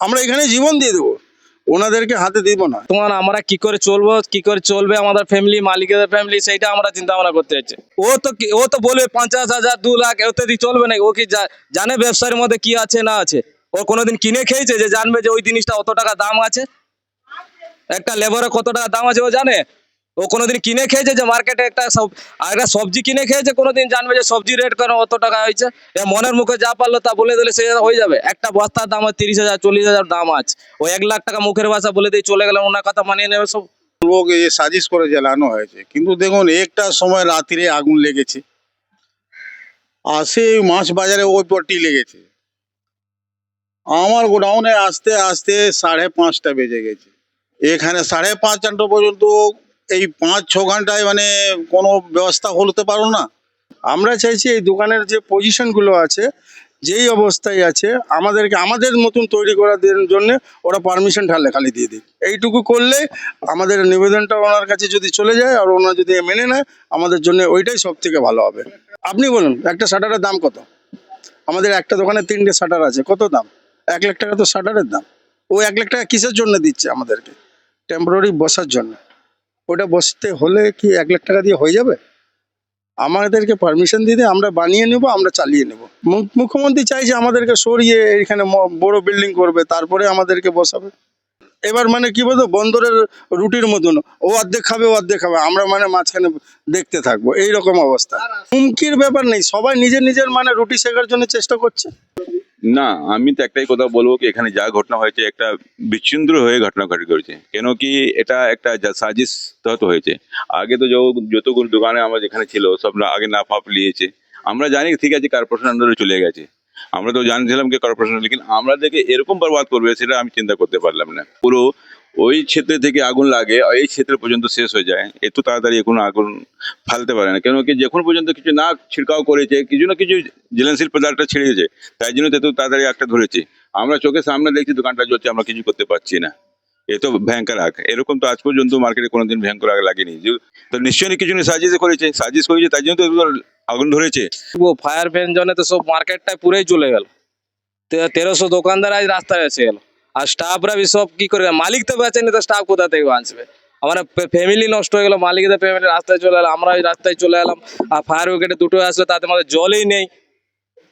আমরা এখানে জীবন দিয়ে দেবো। ওনাদেরকে হাতে দিব না। তোমার আমরা কি করে চলবো, কি করে চলবে, আমাদের ফ্যামিলি মালিকের ফ্যামিলি সেইটা আমরা চিন্তা ভাবনা করতে হচ্ছে ও তো ও তো বলবে পঞ্চাশ হাজার, দু লাখ এতে দিয়ে চলবে না। ও কি জানে ব্যবসার মধ্যে কি আছে না আছে? ও কোনোদিন কিনে খেয়েছে যে জানবে যে ওই জিনিসটা অত টাকা দাম আছে? একটা লেবারের কত টাকা দাম আছে ও জানে? ও কোনোদিন কিনে খেয়েছে যে মার্কেটে একটা সব আর একটা সবজি কিনে খেয়েছে, কোনোদিন জানবে যে সবজি রেট কেন অত টাকা হয়েছে। এ মনের মুখে যা পারল তা বলে দিলে সে হয়ে যাবে। একটা বস্তার দাম তিরিশ হাজার, চল্লিশ হাজার দাম আছে। ও এক লাখ টাকা মুখের ভাষা বলে দিয়ে চলে গেলে ওনার কথা মানিয়ে নেবে সব। লোক এই সাজিশ করে জ্বালানো হয়েছে। কিন্তু দেখুন, একটা সময় রাত্রে আগুন লেগেছে। আর সেই মাছ বাজারে ওই পট্টি লেগেছে। আমার গোডাউনে আসতে আসতে সাড়ে পাঁচটা বেজে গেছে। এখানে সাড়ে পাঁচ ঘণ্টা পর্যন্ত এই পাঁচ, ছ ঘন্টায় মানে কোনো ব্যবস্থা হতে পারো না। আমরা চাইছি এই দোকানের যে পজিশনগুলো আছে, যেই অবস্থায় আছে, আমাদেরকে, আমাদের মতন তৈরি করার জন্য ওরা পারমিশন ঢালে খালি দিয়ে দিক। এইটুকু করলে আমাদের নিবেদনটা ওনার কাছে যদি চলে যায় আর ওনার যদি মেনে নেয়, আমাদের জন্য ওইটাই সব থেকে ভালো হবে। আপনি বলুন, একটা শাটারের দাম কত? আমাদের একটা দোকানে তিনটে শাটার আছে, কত দাম? এক লাখ টাকা তো শাটারের দাম। ও এক লাখ টাকা কিসের জন্য দিচ্ছে আমাদেরকে? টেম্পোরারি বসার জন্য। ওটা বসতে হলে কি এক লাখ টাকা দিয়ে হয়ে যাবে? আমাদেরকে পারমিশন দিয়ে আমরা বানিয়ে নেব, আমরা চালিয়ে নেব। মুখ্যমন্ত্রী চাইছে আমাদেরকে সরিয়ে এখানে বড় বিল্ডিং করবে, তারপরে আমাদেরকে বসাবে। এবার মানে কি বলতো, বন্দরের রুটির মতন, ও অর্ধেক খাবে, ও অর্ধেক খাবে, আমরা মানে মাঝখানে দেখতে থাকব, এইরকম অবস্থা। হুমকির ব্যাপার নেই, সবাই নিজের নিজের মানে রুটি শেখার জন্য চেষ্টা করছে। না, আমি তো একটাই কথা বলব কি, এখানে যা ঘটনা হয়েছে, একটা বিচ্ছিন্দ্র হয়ে ঘটনা ঘটে করেছে কেন কি এটা একটা সাজিস তহত হয়েছে। আগে তো যতগুলো দোকানে আমার যেখানে ছিল, সব আগে না ফাপ লিয়েছে আমরা জানি, ঠিক আছে কর্পোরেশন আন্ডারে চলে গেছে। আমরা তো জানছিলাম কি কর্পোরেশন লেকিন আমরা দেখে এরকম বরবাদ করবে, সেটা আমি চিন্তা করতে পারলাম না। পুরো ওই ক্ষেত্রে থেকে আগুন লাগে এই ক্ষেত্র পর্যন্ত শেষ হয়ে যায়। এত তাড়াতাড়ি কোনো আগুন ফালতে পারে না। কেন কি যখন পর্যন্ত কিছু না ছিড়কাও করেছে, কিছু না কিছু জ্বলনশীল পদার্থ ছিঁড়েছে তাই জন্য এত তাড়াতাড়ি একটা ধরেছে। আমরা চোখের সামনে দেখছি, দোকানটা জ্বলছে, আমরা কিছু করতে পারছি না। এ তো ভয়ঙ্কর আগ। এরকম তো আজ পর্যন্ত মার্কেটে কোনোদিন ভয়ঙ্কর আগ লাগেনি। তো নিশ্চয়ই কিছু সাজিশ করেছে সাজিশ করেছে, তাই জন্য তো আগুন ধরেছে। ও ফায়ার ফ্যান জন্য তো সব মার্কেটটাই পুরোই চলে গেল। তেরোশো দোকানদার আজ রাস্তায় এসে গেল। আর স্টাফরা সব কি করবে? মালিক তো বেচেনি তো স্টাফ কোথা থেকে আনবে আমার ফ্যামিলি নষ্ট হয়ে গেল মালিকদের ফ্যামিলি রাস্তায় চলে এলাম, আমরা ওই রাস্তায় চলে এলাম, আর ফায়ার ব্রিগেডে দুটো আসলো, তাতে আমাদের জলই নেই।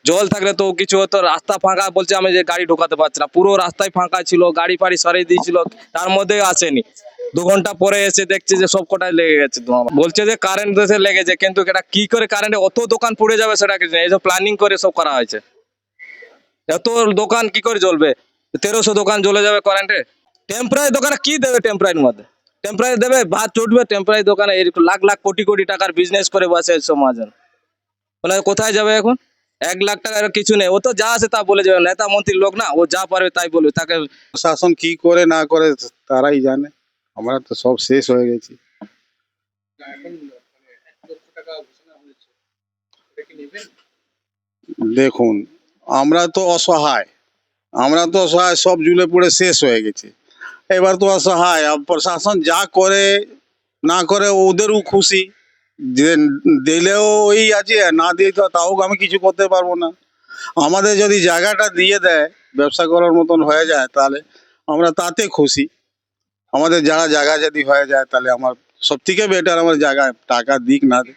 জল থাকলে তো কিছু হতো, রাস্তা ফাঁকা বলছে আমি যে গাড়ি ঢোকাতে পারছি না। পুরো রাস্তায় ফাঁকা ছিল, গাড়ি ফাড়ি সরিয়ে দিয়েছিল, তার মধ্যে আসেনি। দু ঘণ্টা পরে এসে দেখছে যে সব কটাই লেগে গেছে। বলছে যে কারেন্ট দেশে লেগেছে, কিন্তু এটা কি করে কারেন্টে অত দোকান পড়ে যাবে সেটা কিছু নেই এইসব প্ল্যানিং করে সব করা হয়েছে। এত দোকান কি করে জ্বলবে? তেরোশো দোকান জ্বলে যাবে কারেন্টে টেম্পোরারি দোকানে কি দেবে টেম্পোরারির মধ্যে? টেম্পোরারি দেবে, ভাত চটবে টেম্পোরারি দোকানে এরকম লাখ লাখ কোটি কোটি টাকার বিজনেস করে বসে সমাজন মানে কোথায় যাবে এখন? এক লাখ টাকার কিছু নেই। ও তো যা আছে তা বলে যাবে। নেতা মন্ত্রীর লোক না, ও যা পারবে তাই বলবে। তাকে শাসন কি করে না করে তারাই জানে। আমরা তো সব শেষ হয়ে গেছি। দেখুন, আমরা তো অসহায়। আমরা তো অসহায় সব জুলে পড়ে শেষ হয়ে গেছি। এবার তো অসহায় প্রশাসন যা করে না করে ওদেরও খুশি। যে দিলেও ওই আছে না দিয়ে তো তাও আমি কিছু করতে পারব না। আমাদের যদি জায়গাটা দিয়ে দেয়, ব্যবসা করার মতন হয়ে যায়, তাহলে আমরা তাতে খুশি। আমাদের যারা জায়গা যদি হয়ে যায়, তাহলে আমার সব থেকে বেটার আমার জায়গায় টাকা দিক না দিক।